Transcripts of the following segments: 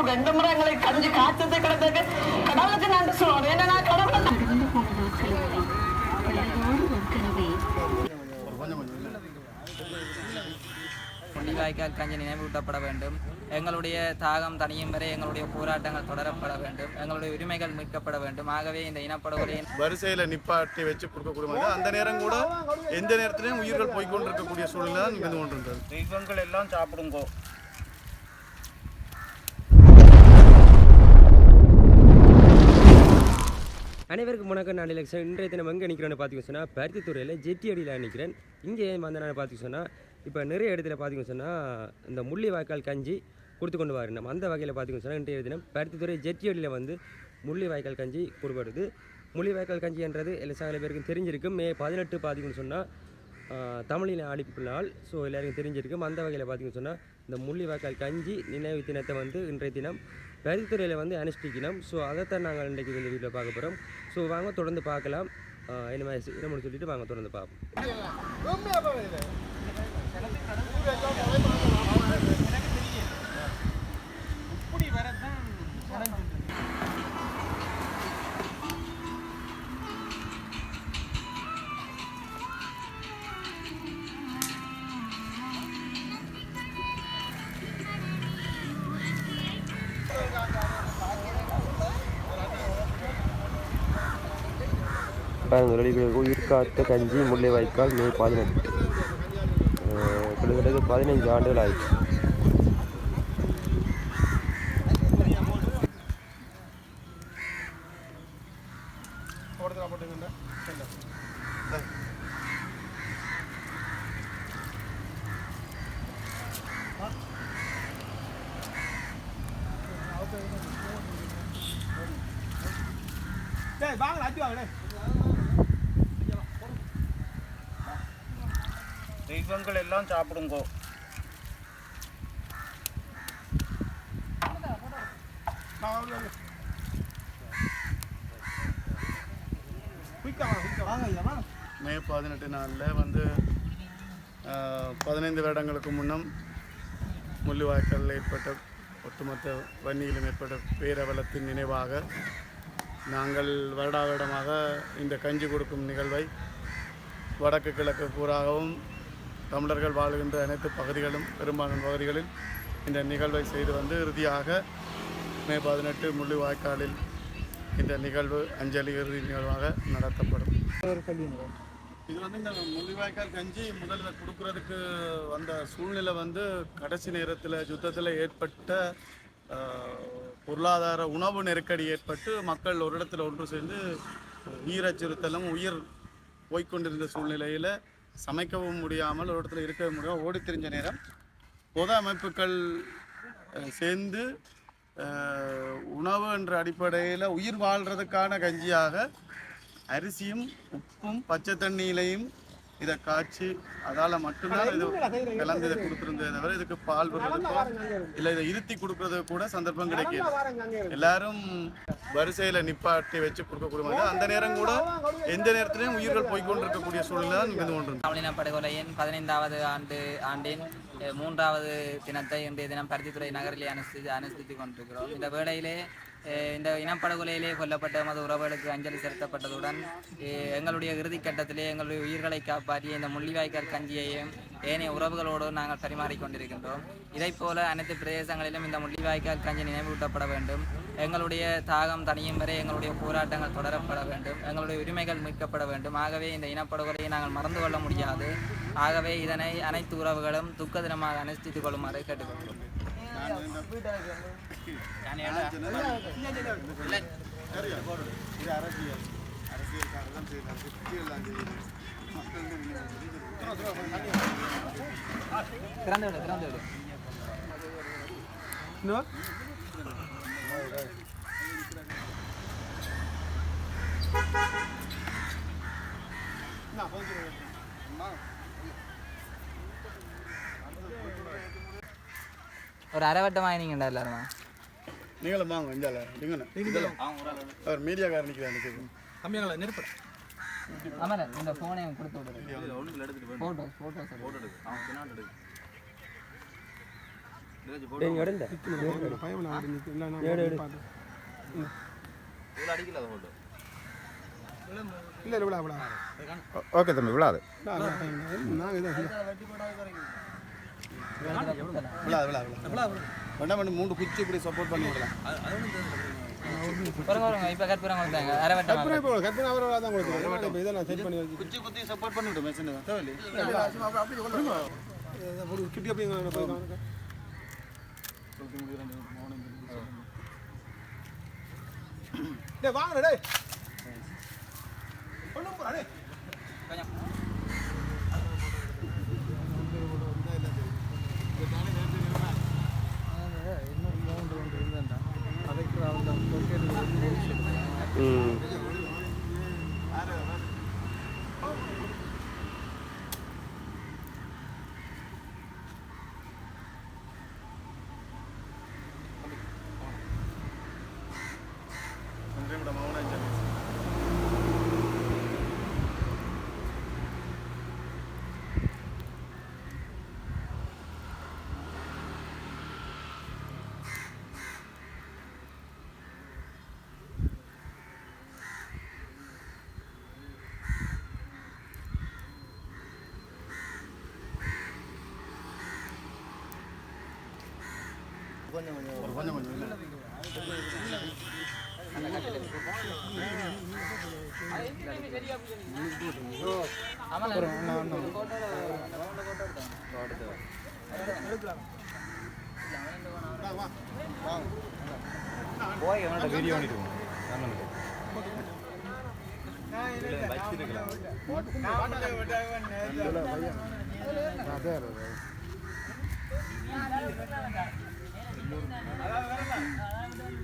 கூட ரெண்டு முறை எங்களை கஞ்சி காய்ச்சது கிடந்தது கடவுளுக்கு நன்றி சொல்லுவோம் ஏன்னா கடவுளை முள்ளிவாய்க்கால் கஞ்சி நினைவூட்டப்பட வேண்டும். எங்களுடைய தாகம் தனியும் வரை எங்களுடைய போராட்டங்கள் தொடரப்பட வேண்டும். எங்களுடைய உரிமைகள் மீட்கப்பட வேண்டும். ஆகவே இந்த இனப்படுகொலையின் வரிசையில நிப்பாட்டி வச்சு கொடுக்கக்கூடிய அந்த நேரம் கூட எந்த நேரத்திலையும் உயிர்கள் போய்க்கொண்டிருக்கக்கூடிய சூழ்நிலை தான் இருந்து கொண்டிருந்தது. எல்லாம் சாப்பிடுங்கோ. அனைவருக்கும் வணக்கம். நான் எலெக்ஷன் இன்றைய தினம் எங்கே நிற்கிறேன்னு பார்த்திங்க சொன்னால் பருத்தித்துறையில் ஜெட்டி அடியில் நிற்கிறேன் இங்கே ஏன் வந்த நான் பார்த்துக்க சொன்னால் இப்போ நிறைய இடத்துல பார்த்திங்க சொன்னால் இந்த முள்ளி வாய்க்கால் கஞ்சி கொடுத்து கொண்டு வரேன் அந்த வகையில் பார்த்திங்க சொன்னால் இன்றைய தினம் பருத்தித்துறை ஜெட்டி அடியில் வந்து முள்ளி வாய்க்கால் கஞ்சி கொடுக்கப்படுது. முள்ளி வாய்க்கால் கஞ்சின்றது எல்லா சில பேருக்கும் தெரிஞ்சிருக்கும். மே பதினெட்டு பார்த்திங்கன்னு சொன்னால் தமிழில் அடிப்பு நாள். ஸோ எல்லாருக்கும் தெரிஞ்சிருக்கும். அந்த வகையில் பார்த்திங்கன்னு சொன்னால் இந்த முள்ளி வாய்க்கால் கஞ்சி நினைவு தினத்தை வந்து இன்றைய தினம் பருத்தித்துறையில் வந்து அனுஷ்டிக்கணும். ஸோ அதைத்தான் நாங்கள் இன்றைக்கு இந்த வீட்டில் பார்க்க போகிறோம் ஸோ வாங்க தொடர்ந்து பார்க்கலாம். என்ன மாதிரி இடமுடி சொல்லிட்டு வாங்க தொடர்ந்து பார்ப்போம். உயிர் உயிர்காத்த கஞ்சி முல்லை வாய்க்கால் மே பதினெட்டு கிட்டத்தட்ட பதினைஞ்சு ஆண்டுகள் ஆயிடுச்சு தெய்வங்கள் எல்லாம் சாப்பிடுங்கோ. மே பதினெட்டு நாளில் வந்து பதினைந்து வருடங்களுக்கு முன்னம் முள்ளிவாய்க்காலில் ஏற்பட்ட ஒட்டுமொத்த வன்னியிலும் ஏற்பட்ட பேரவலத்தின் நினைவாக நாங்கள் வருடாவரிடமாக இந்த கஞ்சி கொடுக்கும் நிகழ்வை வடக்கு கிழக்கு கூறாகவும் தமிழர்கள் வாழுகின்ற அனைத்து பகுதிகளும் பெரும்பாலான பகுதிகளில் இந்த நிகழ்வை செய்து வந்து இறுதியாக மே பதினெட்டு முள்ளிவாய்க்காலில் இந்த நிகழ்வு அஞ்சலி இறுதி நிகழ்வாக நடத்தப்படும். இது வந்து இந்த முள்ளிவாய்க்கால் கஞ்சி முதல்ல கொடுக்குறதுக்கு வந்த சூழ்நிலை வந்து கடைசி நேரத்தில் யுத்தத்தில் ஏற்பட்ட பொருளாதார உணவு நெருக்கடி ஏற்பட்டு மக்கள் ஒரு இடத்துல ஒன்று சேர்ந்து உயிரச்சுறுத்தலும் உயிர் போய்கொண்டிருந்த சூழ்நிலையில் சமைக்கவும் முடியாமல் ஒரு இடத்துல இருக்கவும் முடியாமல் ஓடி தெரிஞ்ச நேரம் பொது அமைப்புகள் சேர்ந்து உணவு என்ற அடிப்படையில் உயிர் வாழ்கிறதுக்கான கஞ்சியாக அரிசியும் உப்பும் பச்சை தண்ணியிலையும் இதை காய்ச்சி அதால் மட்டும்தான் இது கலந்து இதை கொடுத்துருந்ததே தவிர இதுக்கு பால் விடுறதுக்கோ இல்லை இதை இருத்தி கொடுக்கறதுக்கு கூட சந்தர்ப்பம் கிடைக்கல. எல்லாரும் வரிசையில் நிப்பாட்டி வச்சு கொடுக்கக்கூடிய அந்த நேரம் கூட எந்த நேரத்திலையும் உயிர்கள் போய்க்கொண்டிருக்கக்கூடிய சூழ்நிலை தான் இருந்து கொண்டிருந்தது தமிழின படுகொலையின் பதினைந்தாவது ஆண்டு ஆண்டின் மூன்றாவது தினத்தை இன்றைய தினம் பருத்தித்துறை நகரிலே அனுஷ்டி அனுஷ்டித்துக் கொண்டிருக்கிறோம். இந்த வேளையிலே இந்த இனப்படுகொலையிலே கொல்லப்பட்ட மது உறவுகளுக்கு அஞ்சலி செலுத்தப்பட்டதுடன் எங்களுடைய இறுதிக்கட்டத்திலே எங்களுடைய உயிர்களை காப்பாற்றிய இந்த முள்ளிவாய்க்கால் கஞ்சியையும் ஏனைய உறவுகளோடு நாங்கள் பரிமாறிக்கொண்டிருக்கின்றோம் இதை இதைப் போல அனைத்து பிரதேசங்களிலும் இந்த முள்ளிவாய்க்கால் கஞ்சி நினைவூட்டப்பட வேண்டும். எங்களுடைய தாகம் தனியும் வரை எங்களுடைய போராட்டங்கள் தொடரப்பட வேண்டும். எங்களுடைய உரிமைகள் மீட்கப்பட வேண்டும். ஆகவே இந்த இனப்படுகொலையை நாங்கள் மறந்து கொள்ள முடியாது. ஆகவே இதனை அனைத்து உறவுகளும் துக்க தினமாக அனுஷ்டித்துக் கொள்ளுமாறு கேட்டுக்கொள்கிறோம். இது அரசியல் அரசியலுக்காக தான் செய்யுது மக்கள் திறந்து விடு திறந்து விடு ஒரு வாங்கினீங்கடா எல்லாருமா? நீங்களும் வாங்க இந்தால நீங்க அவர் மீடியாக்காரர் நிற்கிறார் அமர இந்த ஃபோனை கொடுத்து விடுறது ஃபோட்டோஸ் ஃபோட்டோஸ் நீங்கள் எடுங்க. எடு எடு ஓகே தம்பி விழாது வேண்டாம் மூணு குச்சி இப்படி சப்போர்ட் பண்ணி விடலாம். பாருங்க பாருங்க இப்போ கற்பூரம் கொடுத்தாங்க. அரை வட்டம் அவரோட தான் கொடுத்துருக்கேன் இப்போ இதை நான் செட் பண்ணி வச்சு குச்சி குத்தி சப்போர்ட் பண்ணி விடு மெஷின் தேவையில்லை. கிட்டி அப்படிங்க டேய் வாங்க டேய். ஒண்ணும் போடா டேய். ம் கொஞ்சம் போய் அவனோட வீடியோ பண்ணிட்டு அதே நாடு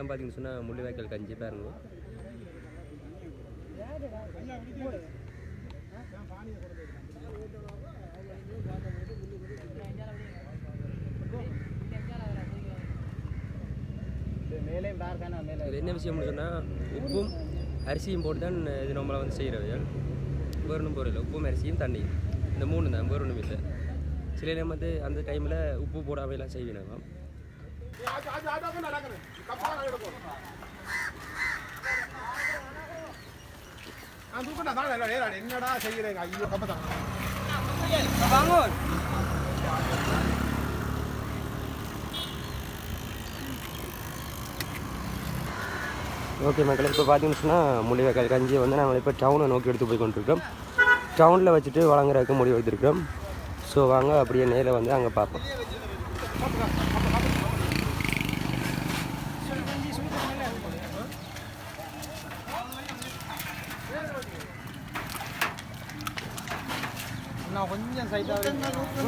பக்கம் பார்த்தீங்கன்னு சொன்னால் முள்ளிவாய்க்கால் கஞ்சி பாருங்க என்ன விஷயம்னு சொன்னால் உப்பும் அரிசியும் போட்டு தான் இது நம்மளை வந்து செய்கிறவையால் வேறு ஒன்றும் பொருள் உப்பும் அரிசியும் தண்ணி இந்த மூணு தான் வேறு ஒன்றும் இல்லை. சில நேரம் வந்து அந்த டைமில் உப்பு போடாமையெல்லாம் செய்வினாங்க நான் தூக்கட்டா தான் என்னடா செய்கிறேங்க ஐயோ கப்பத்தான் ஓகே மக்கள் இப்போ பார்த்தீங்கன்னா சொன்னால் முள்ளிவாய்க்கால் கஞ்சியை வந்து நாங்கள் இப்போ டவுனை நோக்கி எடுத்து போய் கொண்டிருக்கோம் டவுனில் வச்சுட்டு வழங்குறதுக்கு முடிவு எடுத்திருக்கோம் ஸோ வாங்க அப்படியே நேரில் வந்து அங்கே பார்ப்போம்.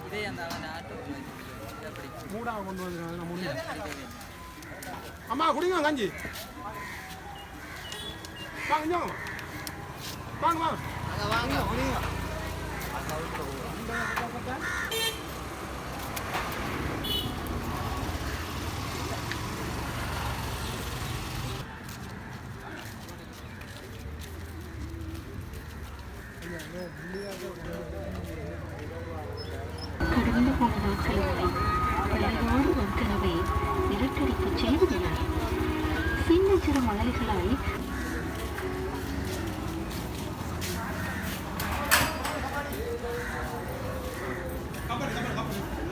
இதே அந்த அவன் ஆட்டோ இதை பிடிக்கும் மூடா கொண்டு வந்துருக்காங்க நம்ம அம்மா குடிங்க கஞ்சி. வாங்க வாங்க. வாங்க. வாங்க கடந்த பல நாட்களாக பழையாறு உட்கனவை நிலக்கரிக்கு செய்வதில்லை சின்னச்சிறு மலைகளாய் மணல்களாய்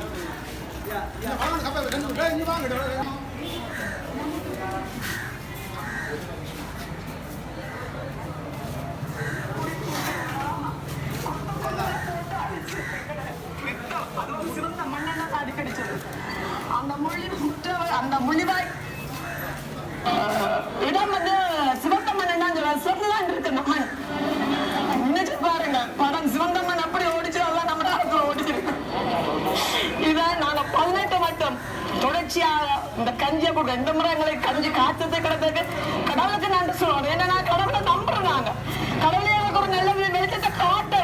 அதுவும் சிறந்த மண்ணெண்ணெய் தான் அடிக்கடிச்சது அந்த மொழி முற்றவர் அந்த மொழிவாய் ஆஹ், இடம் வந்து சிவந்த மண்ணெண்ணா சிறந்துதான் இருக்கு அந்த மண் நினைச்சு பாருங்க படம் சிவந்த மண் அப்படி ஓடிச்சு அதெல்லாம் நம்ம நாட்டுல ஓடிச்சிருக்கு இத நாங்க பதினெட்டு மட்டும் தொடர்ச்சியாக இந்த கஞ்சியை போட்டு ரெண்டு முறை எங்களுக்கு கஞ்சி காய்ச்சது கிடந்ததுக்கு கடவுளுக்கு நன்றி சொல்லணும் ஏன்னா கடவுளை நம்புறோம் நாங்க கடவுளே எனக்கு ஒரு நல்ல வெளிச்சத்தை காட்டு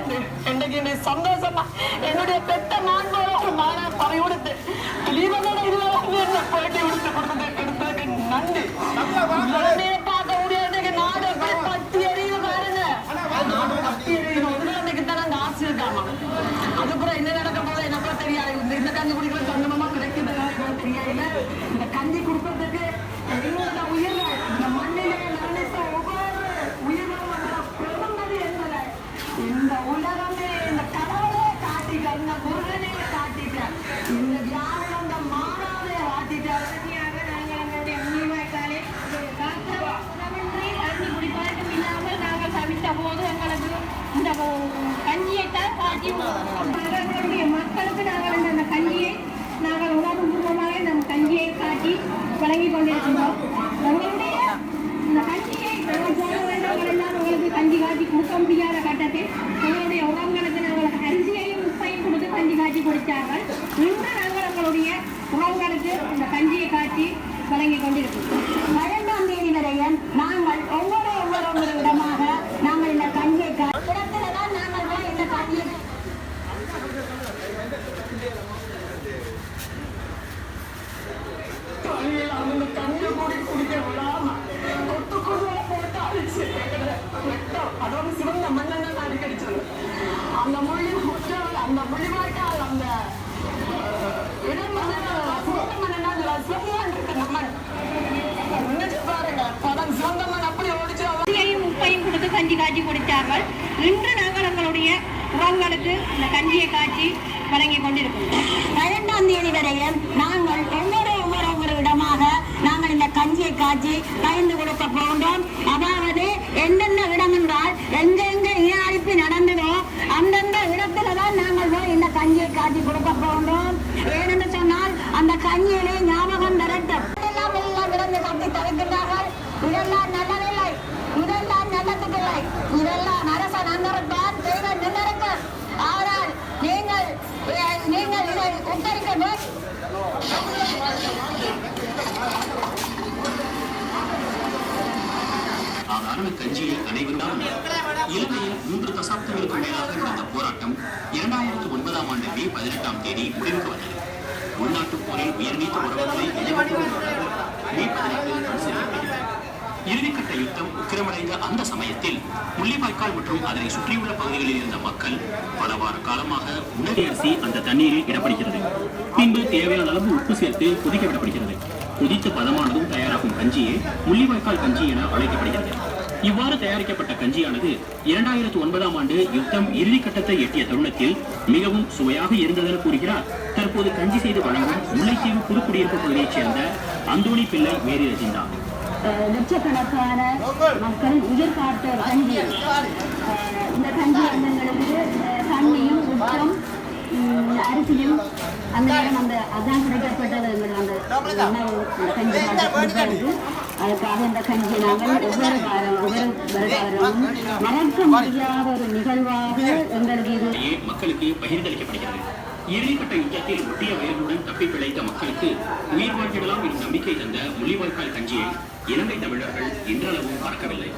என்னைக்கு என்னை சந்தோஷமா என்னுடைய பெத்த மாண்போட மான பறி கொடுத்து தீபனோட இதுல வந்து என்ன பேட்டி கொடுத்து கொடுத்தது கொடுத்ததுக்கு நன்றி உடனே பார்க்க முடியாது இன்னைக்கு நாடு அப்படியே பத்தி எரியுது பாருங்க நாடு பத்தி எரியுது உடனே இன்னைக்கு தான் அந்த ஆசை இருக்காமா அதுக்கப்புறம் என்ன நடக்க போகுது எனக்கு தெரியாது இந்த இந்த கஞ்சி குடிக்கிற சொந்தமா கிடைக்குது தெரியாது இந்த கஞ்சி குடுக்கறதுக்கு எங்களோட உயிர்கள் இந்த மண்ணிலே நினைத்த ஒவ்வொரு உயிரும் வந்து பெருந்தது என்பதை இந்த உலகமே இந்த கடவுளே காட்டிக்க இந்த முருகனே காட்டிக்க இந்த தியானம் இந்த மாறாவே காட்டிட்டார் நாங்கள் எங்களுடைய முனிவாய்க்காலே காத்திரமின்றி அருந்தி குடிப்பதற்கும் இல்லாமல் நாங்கள் தவித்த போது எங்களுக்கு இந்த கஞ்சியைத்தான் காட்டி எங்களுடைய மக்களுக்கு நாங்கள் இந்த- இந்த கஞ்சியை நாங்கள் உணர்வுபூர்வமாக இந்த கஞ்சியை காட்டி வழங்கி கொண்டிருக்கின்றோம் எங்களுடைய இந்த கஞ்சியை நாங்கள் போன வேண்டவர்கள் எல்லாம் உங்களுக்கு முக்க கொடுக்க முடியாத கட்டத்தில் உங்களுடைய உறவுகளுக்கு நாங்கள் அரிசியையும் உப்பையும் கொடுத்து கஞ்சி காய்ச்சி கொடுத்தார்கள். இன்று நாங்கள் உங்களுடைய உறவுகளுக்கு இந்த கஞ்சியை காட்சி வழங்கி கொண்டிருக்கிறோம் பன்னெண்டாம் தேதி வரையும் நாங்கள் ஒவ்வொரு ஒவ்வொரு ஒவ்வொரு விதமாக நாங்கள் இந்த கஞ்சியை கா- இடத்துல தான் நாங்கள் போய் இந்த கஞ்சியை தண்ணியில் அவங்க கஞ்சி கூடி குடிக்க விடாம கொத்து கொண்டு போட்டு அழிச்சு வெட்டம் அதோட சிவந்த மண்ணெண்ணெய் அடிக்கடிச்சது அந்த மொழி முற்றவர் அந்த மொழிவாய்க்கால் அந்த இடம் வந்து சிவந்த மண்ணெண்ணா சிவந்தான் இருக்கு அந்த மண் நினைச்சு பாருங்க படம் சிவந்த அப்படி ஓடிச்சு அவன் உப்பையும் கொடுத்து கஞ்சி காய்ச்சி குடித்தார்கள். இன்று நாங்கள் எங்களுடைய உறவுகளுக்கு அந்த கஞ்சியை காய்ச்சி வழங்கி கொண்டிருக்கிறோம் பதினெட்டாம் தேதி வரையும் நாங்கள் ஒவ்வொரு ஒவ்வொரு ஒவ்வொரு இடமாக நாங்கள் இந்த கஞ்சியை காய்ச்சி பகிர்ந்து கொடுக்க போன்றோம் அதான் இந்த கொடுக்க போகின்றோம். ஏனென்று சொன்னால் அந்த கஞ்சியிலே ஞாபகம் திரட்டும் எல்லாம் எல்லாம் விழுந்து கட்டி தவிர்க்கின்றார்கள் இதெல்லாம் நல்லதில்லை. இதெல்லாம் நல்லதுக்கில்லை. இதெல்லாம் அரசன் அங்கிருப்பான் தெய்வம் நின்றிருக்கும். ஆனால் நீங்கள் நீங்கள் இதை உத்தரிக்க வேண்டும் சாதாரண அனைவரும் இலங்கையில் மூன்று தசாப்தங்களுக்கு மேலாக நடந்த போராட்டம் இரண்டாயிரத்தி ஒன்பதாம் ஆண்டு மே பதினெட்டாம் தேதி முடிவுக்கு வந்தது. உள்நாட்டு போரில் உயர்நீத்த உறவுகளை மே இறுதிக்கட்ட யுத்தம் உக்கிரமடைந்த அந்த சமயத்தில் முள்ளிவாய்க்கால் மற்றும் அதனை சுற்றியுள்ள பகுதிகளில் இருந்த மக்கள் பல வார காலமாக உணவு அரிசி அந்த தண்ணீரில் இடப்படுகிறது. பின்பு தேவையான அளவு உப்பு சேர்த்து கொதிக்க விடப்படுகிறது. கொதித்த பதமானதும் தயாராகும் கஞ்சியே முள்ளிவாய்க்கால் கஞ்சி என அழைக்கப்படுகிறது. இவ்வாறு தயாரிக்கப்பட்ட கஞ்சியானது இரண்டாயிரத்து ஒன்பதாம் ஆண்டு யுத்தம் இறுதிக்கட்டத்தை எட்டிய தருணத்தில் மிகவும் சுவையாக இருந்ததென கூறுகிறார். தற்போது கஞ்சி செய்து வழங்கும் முல்லைத்தீவு புதுக்குடியிருப்பு பகுதியைச் சேர்ந்த அந்தோணி பிள்ளை மேரி ரஜிந்தா. லட்சக்கணக்கான மக்கள் உயிர் காட்ட கஞ்சி. இந்த கஞ்சி எண்ணங்களுக்கு தண்ணியும் உப்பும் அரிசியும் அந்த நேரம் அந்த அதான் கிடைக்கப்பட்டது. அந்த கஞ்சி அதுக்காக இந்த கஞ்சி நாங்கள் ஒவ்வொரு ஒவ்வொரு வருடமும் மறக்க முடியாத ஒரு நிகழ்வாக எங்களுக்கு இது மக்களுக்கு பகிர்ந்தளிக்கப்படுகிறது. இறுதிக்கட்ட யுத்தத்தில் ஒட்டிய வயலுடன் தப்பி பிழைத்த மக்களுக்கு உயிர் வாழ்விடலாம் எனும் நம்பிக்கை தந்த முள்ளிவாய்க்கால் கஞ்சியை இலங்கை தமிழர்கள் இன்றளவும் மறக்கவில்லை.